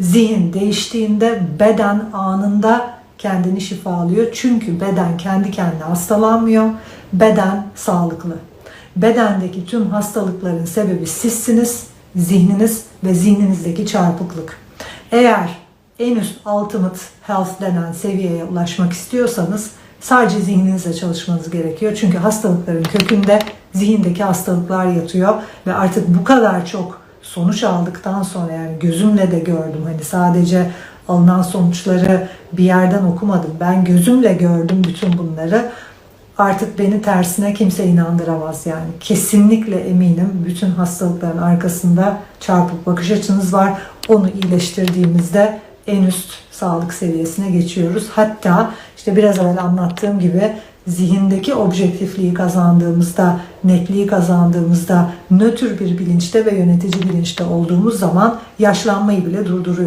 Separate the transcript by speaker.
Speaker 1: Zihin değiştiğinde beden anında kendini şifalıyor. Çünkü beden kendi kendine hastalanmıyor. Beden sağlıklı. Bedendeki tüm hastalıkların sebebi sizsiniz, zihniniz ve zihninizdeki çarpıklık. Eğer en üst ultimate health denen seviyeye ulaşmak istiyorsanız sadece zihninizle çalışmanız gerekiyor. Çünkü hastalıkların kökünde zihindeki hastalıklar yatıyor ve artık bu kadar çok sonuç aldıktan sonra yani gözümle de gördüm hani sadece alınan sonuçları bir yerden okumadım. Ben gözümle gördüm bütün bunları. Artık beni tersine kimse inandıramaz yani. Kesinlikle eminim bütün hastalıkların arkasında çarpık bakış açınız var. Onu iyileştirdiğimizde en üst sağlık seviyesine geçiyoruz. Hatta işte biraz evvel anlattığım gibi zihindeki objektifliği kazandığımızda, netliği kazandığımızda, nötr bir bilinçte ve yönetici bilinçte olduğumuz zaman yaşlanmayı bile durduruyoruz.